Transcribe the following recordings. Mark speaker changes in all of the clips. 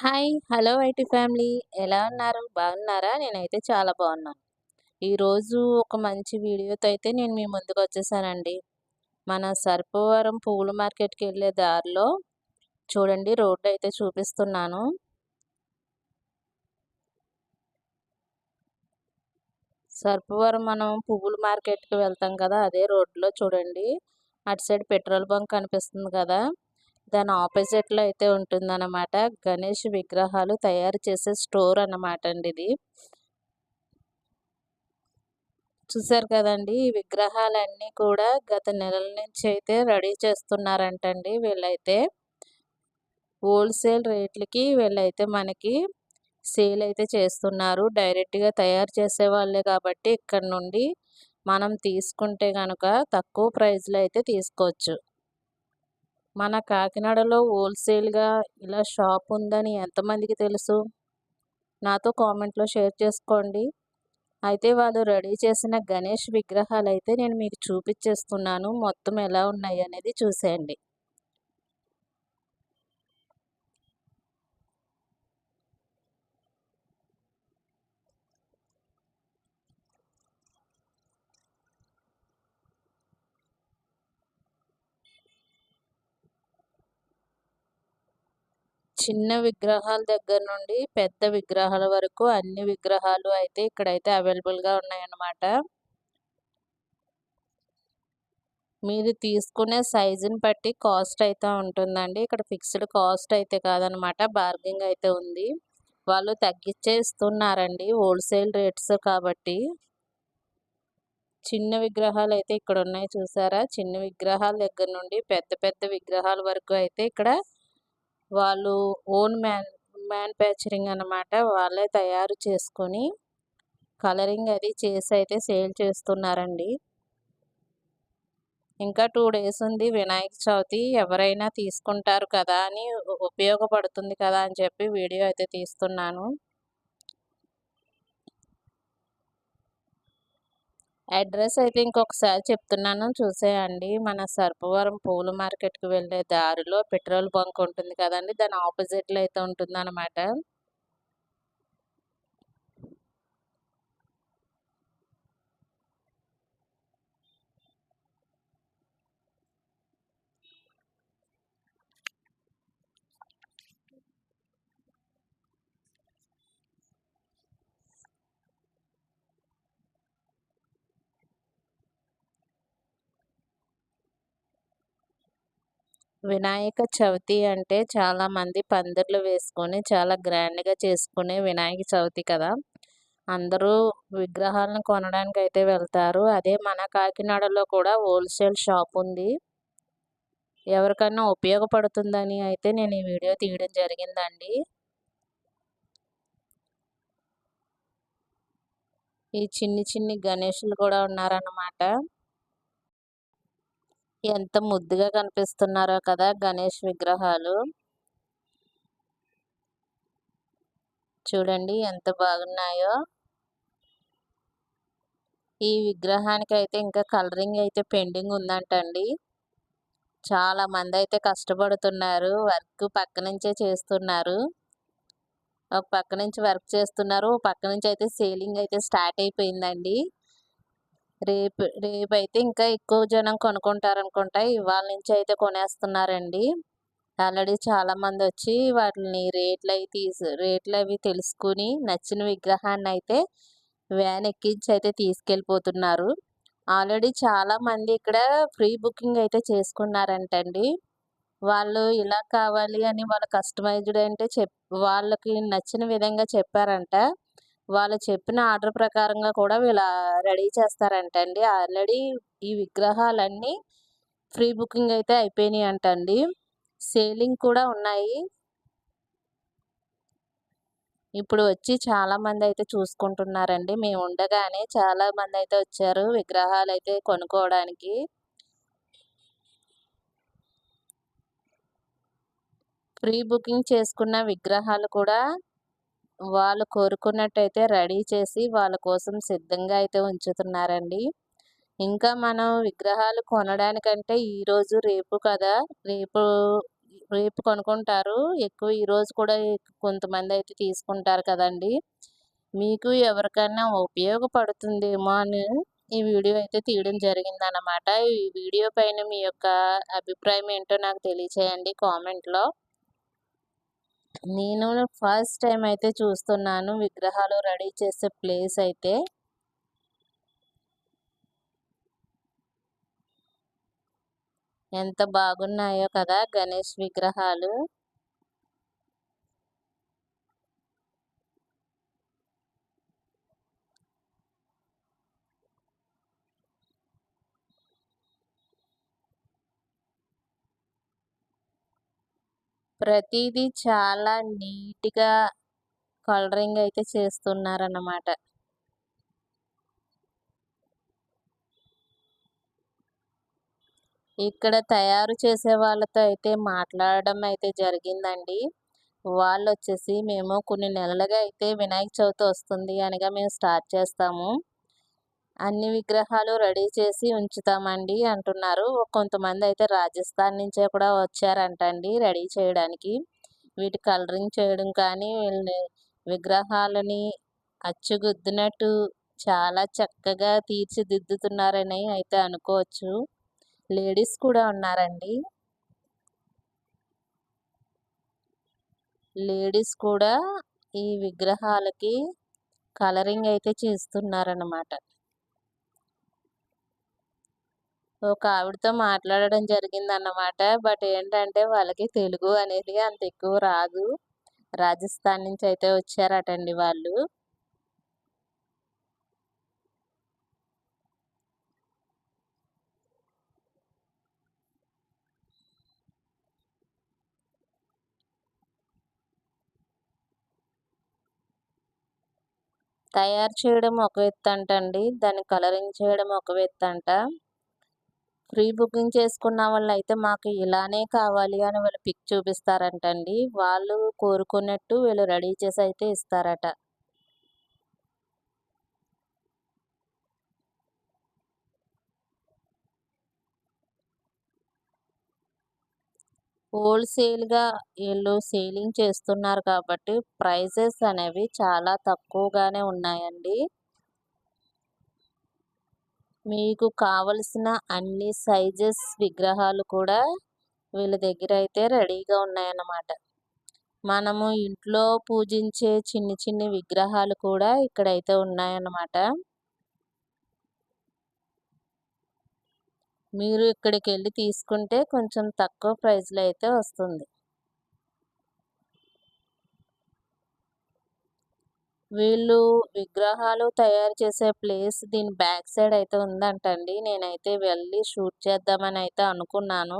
Speaker 1: Hi hello IT family. ఎలా ఉన్నారు? బాగున్నారా? నేనైతే చాలా బాగున్నాను. ఈరోజు ఒక మంచి వీడియోతో అయితే నేను మీ ముందుకు వచ్చేసానండి. మన సర్పవరం పువ్వుల మార్కెట్కి వెళ్ళే దారిలో చూడండి రోడ్డు అయితే చూపిస్తున్నాను. సర్పవరం మనం పువ్వుల మార్కెట్కి వెళ్తాం కదా అదే రోడ్లో చూడండి. అటు సైడ్ పెట్రోల్ బంక్ కనిపిస్తుంది కదా. దాని ఆపోజిట్లో అయితే ఉంటుందన్నమాట. గణేష్ విగ్రహాలు తయారు చేసే స్టోర్ అన్నమాట అండి ఇది. చూసారు కదండి ఈ విగ్రహాలన్నీ కూడా గత నెలల నుంచి అయితే రెడీ చేస్తున్నారంటండి వీళ్ళైతే. హోల్సేల్ రేట్లకి వీళ్ళైతే మనకి సేల్ అయితే చేస్తున్నారు. డైరెక్ట్గా తయారు చేసే వాళ్ళే కాబట్టి ఇక్కడ నుండి మనం తీసుకుంటే కనుక తక్కువ ప్రైస్లో అయితే తీసుకోవచ్చు. మన కాకినాడలో హోల్సేల్గా ఇలా షాప్ ఉందని ఎంతమందికి తెలుసు? నాతో కామెంట్లో షేర్ చేసుకోండి. అయితే వాళ్ళు రెడీ చేసిన గణేష్ విగ్రహాలు అయితే నేను మీకు చూపించేస్తున్నాను మొత్తం ఎలా ఉన్నాయి అనేది చూసేయండి. చిన్న విగ్రహాల దగ్గర నుండి పెద్ద విగ్రహాల వరకు అన్ని విగ్రహాలు అయితే ఇక్కడైతే అవైలబుల్గా ఉన్నాయన్నమాట. మీరు తీసుకునే సైజుని బట్టి కాస్ట్ అయితే ఉంటుందండి. ఇక్కడ ఫిక్స్డ్ కాస్ట్ అయితే కాదనమాట బార్గింగ్ అయితే ఉంది. వాళ్ళు తగ్గించే ఇస్తున్నారండి. హోల్సేల్ రేట్స్ కాబట్టి. చిన్న విగ్రహాలు అయితే ఇక్కడ ఉన్నాయి చూసారా? చిన్న విగ్రహాల దగ్గర నుండి పెద్ద పెద్ద విగ్రహాల వరకు అయితే ఇక్కడ వాళ్ళు ఓన్ మ్యాన్ మ్యానుఫ్యాక్చరింగ్ అనమాట వాళ్ళే తయారు చేసుకొని కలరింగ్ అది చేసి అయితే సేల్ చేస్తున్నారండి. ఇంకా టూ డేస్ ఉంది వినాయక చవితి ఎవరైనా తీసుకుంటారు కదా అని ఉపయోగపడుతుంది కదా అని చెప్పి వీడియో అయితే తీస్తున్నాను. అడ్రస్ అయితే ఇంకొకసారి చెప్తున్నాను. చూసేయండి. మన సర్పవరం పూల మార్కెట్కి వెళ్ళే దారిలో పెట్రోల్ బంక్ ఉంటుంది కదండి. దాని ఆపోజిట్లో అయితే ఉంటుంది అనమాట వినాయక చవితి అంటే చాలామంది పందిర్లు వేసుకొని చాలా గ్రాండ్గా చేసుకునే వినాయక చవితి కదా. అందరూ విగ్రహాలను కొనడానికి అయితే వెళ్తారు. అదే మన కాకినాడలో కూడా హోల్సేల్ షాప్ ఉంది. ఎవరికైనా ఉపయోగపడుతుందని అయితే నేను ఈ వీడియో తీయడం జరిగిందండి. ఈ చిన్ని చిన్ని గణేషులు కూడా ఉన్నారన్నమాట. ఎంత ముద్దుగా కనిపిస్తున్నారో కదా గణేష్ విగ్రహాలు. చూడండి ఎంత బాగున్నాయో. ఈ విగ్రహానికి అయితే ఇంకా కలరింగ్ అయితే పెండింగ్ ఉందంటండి. చాలా మంది అయితే కష్టపడుతున్నారు వర్క్ పక్క నుంచే చేస్తున్నారు. ఒక పక్క నుంచి వర్క్ చేస్తున్నారు పక్క నుంచి అయితే సేలింగ్ అయితే స్టార్ట్ అయిపోయిందండి. రేపు రేపు అయితే ఇంకా ఎక్కువ జనం కొనుక్కుంటారు అనుకుంటా ఇవాళ నుంచి అయితే కొనేస్తున్నారండి. ఆల్రెడీ చాలామంది వచ్చి వాటిని రేట్లు అవి తీసు రేట్లు అవి తెలుసుకుని నచ్చిన విగ్రహాన్ని అయితే వ్యాన్ ఎక్కించి అయితే తీసుకెళ్ళిపోతున్నారు. ఆల్రెడీ చాలామంది ఇక్కడ ఫ్రీ బుకింగ్ అయితే చేసుకున్నారంటండి. వాళ్ళు ఇలా కావాలి అని వాళ్ళ కస్టమైజ్డ్ అంటే చెప్ వాళ్ళకి నచ్చిన విధంగా చెప్పారంట. వాళ్ళు చెప్పిన ఆర్డర్ ప్రకారంగా కూడా వీళ్ళు రెడీ చేస్తారంటండి. ఆల్రెడీ ఈ విగ్రహాలన్నీ ఫ్రీ బుకింగ్ అయితే అయిపోయినాయి అంటండి సేలింగ్ కూడా ఉన్నాయి. ఇప్పుడు వచ్చి చాలా మంది అయితే చూసుకుంటున్నారండి. మేము ఉండగానే చాలా మంది అయితే వచ్చారు విగ్రహాలు అయితే కొనుక్కోవడానికి. ప్రీ బుకింగ్ చేసుకున్న విగ్రహాలు కూడా వాళ్ళు కోరుకున్నట్టయితే రెడీ చేసి వాళ్ళ కోసం సిద్ధంగా అయితే ఉంచుతున్నారండి. ఇంకా మనం విగ్రహాలు కొనడానికంటే ఈరోజు రేపు కదా రేపు రేపు కొనుక్కుంటారు. ఎక్కువ ఈరోజు కూడా కొంతమంది అయితే తీసుకుంటారు కదండి. మీకు ఎవరికైనా ఉపయోగపడుతుందేమో అని ఈ వీడియో అయితే తీయడం జరిగిందనమాట ఈ వీడియో పైన మీ యొక్క అభిప్రాయం ఏంటో నాకు తెలియచేయండి కామెంట్లో. నేను ఫస్ట్ టైం అయితే చూస్తున్నాను. విగ్రహాలు రెడీ చేసే ప్లేస్ అయితే. ఎంత బాగున్నాయో కదా గణేష్ విగ్రహాలు. ప్రతిదీ చాలా నీట్గా కలరింగ్ అయితే చేస్తున్నారన్నమాట. ఇక్కడ తయారు చేసే వాళ్ళతో అయితే మాట్లాడడం అయితే జరిగిందండి. వాళ్ళు వచ్చేసి మేము కొన్ని నెలలుగా అయితే వినాయక చవితి వస్తుంది అనగా మేము స్టార్ట్ చేస్తాము. అన్ని విగ్రహాలు రెడీ చేసి ఉంచుతామండి అంటున్నారు. కొంతమంది అయితే రాజస్థాన్ నుంచే కూడా వచ్చారంటండి రెడీ చేయడానికి. వీటి కలరింగ్ చేయడం కానీ వీళ్ళని విగ్రహాలని అచ్చుగుద్దినట్టు చాలా చక్కగా తీర్చిదిద్దుతున్నారని అయితే అనుకోవచ్చు. లేడీస్ కూడా ఉన్నారండి. లేడీస్ కూడా ఈ విగ్రహాలకి కలరింగ్ అయితే చేస్తున్నారన్నమాట. ఒక ఆవిడతో మాట్లాడడం జరిగిందన్నమాట. బట్ ఏంటంటే వాళ్ళకి తెలుగు అనేది అంత ఎక్కువ రాదు. రాజస్థాన్ నుంచి అయితే వచ్చారటండి వాళ్ళు. తయారు చేయడం ఒక ఎత్తు అంటండి. దాన్ని కలరింగ్ చేయడం ఒక ఎత్తు అంట. ప్రీ బుకింగ్ చేసుకున్న వాళ్ళు అయితే మాకు ఇలానే కావాలి అని వాళ్ళు పిక్ చూపిస్తారంటండి. వాళ్ళు కోరుకున్నట్టు వీళ్ళు రెడీ చేసి అయితే ఇస్తారట. హోల్సేల్గా వీళ్ళు సేలింగ్ చేస్తున్నారు కాబట్టి ప్రైజెస్ అనేవి చాలా తక్కువగానే ఉన్నాయండి. మీకు కావలసిన అన్ని సైజెస్ విగ్రహాలు కూడా వీళ్ళ దగ్గర అయితే రెడీగా ఉన్నాయన్నమాట. మనము ఇంట్లో పూజించే చిన్ని చిన్ని విగ్రహాలు కూడా ఇక్కడైతే ఉన్నాయన్నమాట. మీరు ఇక్కడికి వెళ్ళి తీసుకుంటే కొంచెం తక్కువ ప్రైస్లో అయితే వస్తుంది. వీళ్ళు విగ్రహాలు తయారు చేసే ప్లేస్ దీని బ్యాక్ సైడ్ అయితే ఉందంటండి. నేనైతే వెళ్ళి షూట్ చేద్దామని అయితే అనుకున్నాను.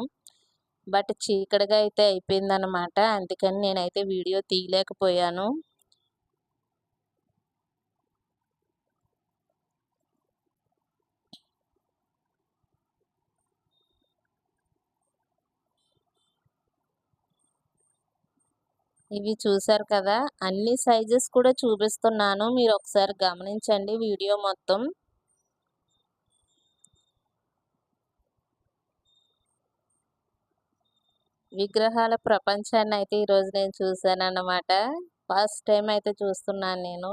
Speaker 1: బట్ చీకటిగా అయితే అయిపోయిందనమాట అందుకని నేనైతే వీడియో తీయలేకపోయాను. ఇవి చూసారు కదా? అన్ని సైజెస్ కూడా చూపిస్తున్నాను. మీరు ఒకసారి గమనించండి వీడియో మొత్తం. విగ్రహాల ప్రపంచాన్ని అయితే ఈరోజు నేను చూశాను అన్నమాట ఫస్ట్ టైం అయితే చూస్తున్నాను నేను.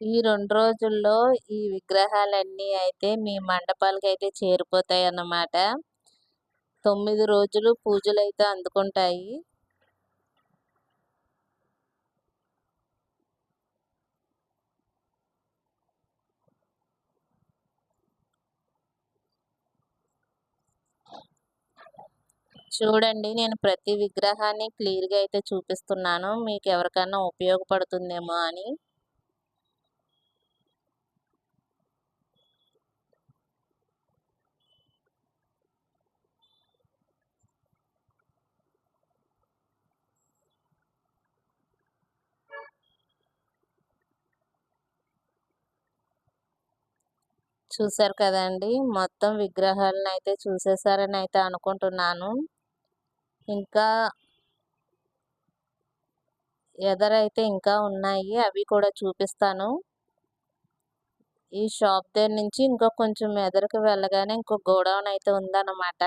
Speaker 1: ఈ రెండు రోజుల్లో ఈ విగ్రహాలన్నీ అయితే మీ మండపాలకి అయితే చేరిపోతాయి అన్నమాట తొమ్మిది రోజులు పూజలు అయితే అందుకుంటాయి. చూడండి నేను ప్రతి విగ్రహాన్ని క్లియర్గా అయితే చూపిస్తున్నాను. మీకు ఎవరికైనా ఉపయోగపడుతుందేమో అని. చూశారు కదండి. మొత్తం విగ్రహాలను అయితే చూసేసారని అయితే అనుకుంటున్నాను. ఇంకా ఎదరైతే ఇంకా ఉన్నాయి అవి కూడా చూపిస్తాను. ఈ షాప్ దగ్గర నుంచి ఇంకో కొంచెం ఎదరికి వెళ్ళగానే ఇంకో గోడౌన్ అయితే ఉందన్నమాట.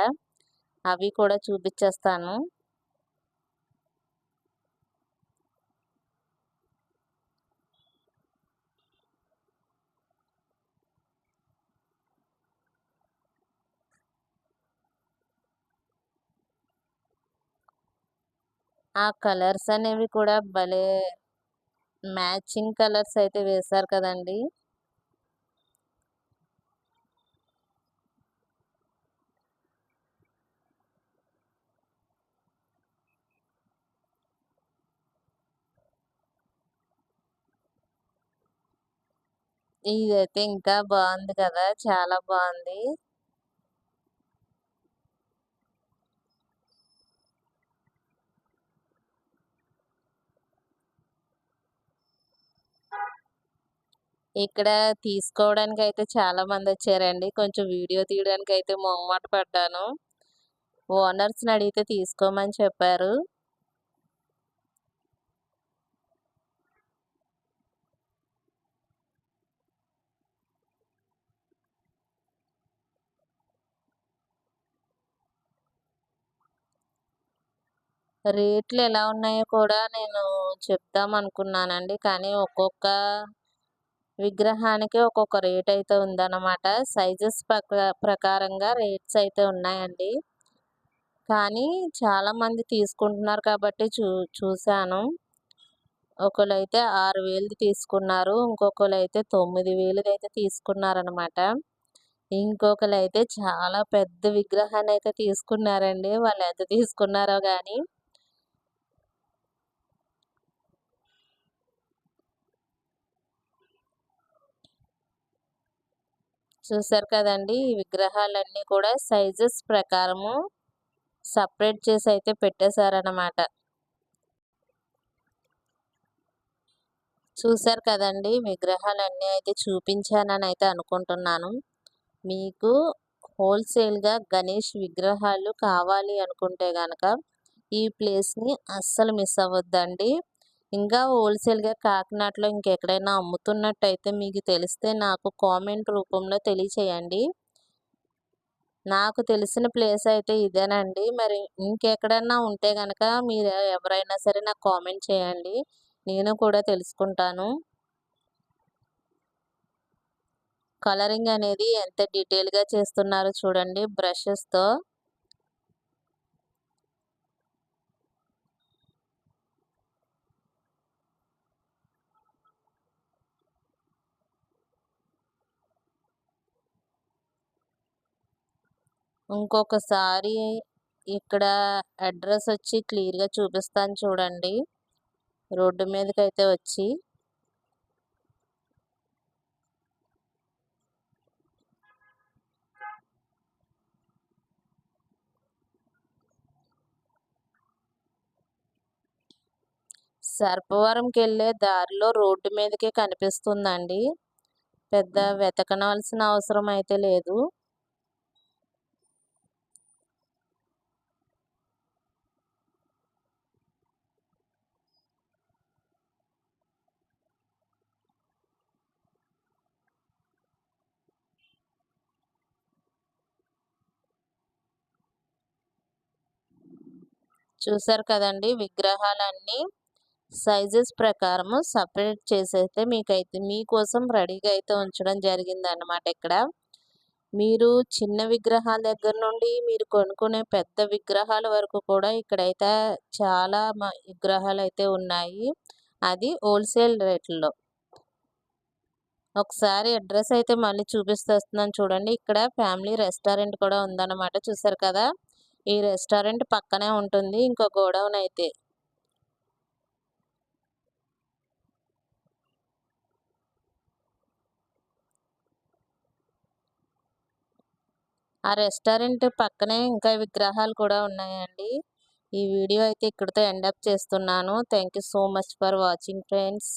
Speaker 1: అవి కూడా చూపించేస్తాను. ఆ కలర్స్ అనేవి కూడా భలే మ్యాచింగ్ కలర్స్ అయితే వేశారు కదండి. ఇదైతే ఇంకా బాగుంది కదా చాలా బాగుంది. ఇక్కడ తీసుకోవడానికి అయితే చాలా మంది వచ్చారండి కొంచెం వీడియో తీయడానికి అయితే మొహమాట పడ్డాను. ఓనర్స్ని అడిగితే తీసుకోమని చెప్పారు. రేట్లు ఎలా ఉన్నాయో కూడా నేను చెప్దాం అనుకున్నానండి కానీ ఒక్కొక్క విగ్రహానికి ఒక్కొక్క రేట్ అయితే ఉందన్నమాట. సైజెస్ ప్రకారంగా రేట్స్ అయితే ఉన్నాయండి. కానీ చాలామంది తీసుకుంటున్నారు కాబట్టి చూ చూశాను. ఒకళ్ళు అయితే ఆరు వేలది తీసుకున్నారు ఇంకొకరు అయితే తొమ్మిది వేలుది అయితే తీసుకున్నారనమాట ఇంకొకరు అయితే చాలా పెద్ద విగ్రహాన్ని అయితే తీసుకున్నారండి. వాళ్ళు ఎంత తీసుకున్నారో కానీ చూసారు కదండి! ఈ విగ్రహాలన్నీ కూడా సైజెస్ ప్రకారము సపరేట్ చేసి అయితే పెట్టేశారనమాట చూసారు కదండి! విగ్రహాలన్నీ అయితే చూపించానని అయితే అనుకుంటున్నాను. మీకు హోల్సేల్గా గణేష్ విగ్రహాలు కావాలి అనుకుంటే కనుక ఈ ప్లేస్ని అస్సలు మిస్ అవ్వద్దండి. ఇంకా హోల్సేల్గా కాకినాడలో ఇంకెక్కడైనా అమ్ముతున్నట్టయితే మీకు తెలిస్తే నాకు కామెంట్ రూపంలో తెలియచేయండి. నాకు తెలిసిన ప్లేస్ అయితే ఇదేనండి. మరి ఇంకెక్కడన్నా ఉంటే కనుక మీరు ఎవరైనా సరే నాకు కామెంట్ చేయండి. నేను కూడా తెలుసుకుంటాను. కలరింగ్ అనేది ఎంత డీటెయిల్గా చేస్తున్నారో చూడండి బ్రషెస్తో. ఇంకొకసారి ఇక్కడ అడ్రస్ వచ్చి క్లియర్గా చూపిస్తాను చూడండి. రోడ్డు మీదకి అయితే వచ్చి. సర్పవరంకి వెళ్ళే దారిలో రోడ్డు మీదకే కనిపిస్తుందండి. పెద్ద వెతకనవలసిన అవసరం అయితే లేదు. చూసారు కదండి విగ్రహాలన్నీ. సైజెస్ ప్రకారము సపరేట్ చేసైతే మీకైతే మీకోసం రెడీగా అయితే ఉంచడం జరిగిందన్నమాట ఇక్కడ. మీరు చిన్న విగ్రహాల దగ్గర నుండి మీరు కొనుక్కునే పెద్ద విగ్రహాల వరకు కూడా ఇక్కడైతే చాలా విగ్రహాలు అయితే ఉన్నాయి. అది హోల్సేల్ రేట్లలో ఒకసారి అడ్రస్ అయితే మళ్ళీ చూపిస్తున్నాను చూడండి. ఇక్కడ ఫ్యామిలీ రెస్టారెంట్ కూడా ఉందన్నమాట చూసారు కదా. ఈ రెస్టారెంట్ పక్కనే ఉంటుంది. ఇంకో గోడౌన్ అయితే ఆ రెస్టారెంట్ పక్కనే ఇంకా విగ్రహాలు కూడా ఉన్నాయండి. ఈ వీడియో అయితే ఇక్కడితో ఎండప్ చేస్తున్నాను. Thank so much for watching friends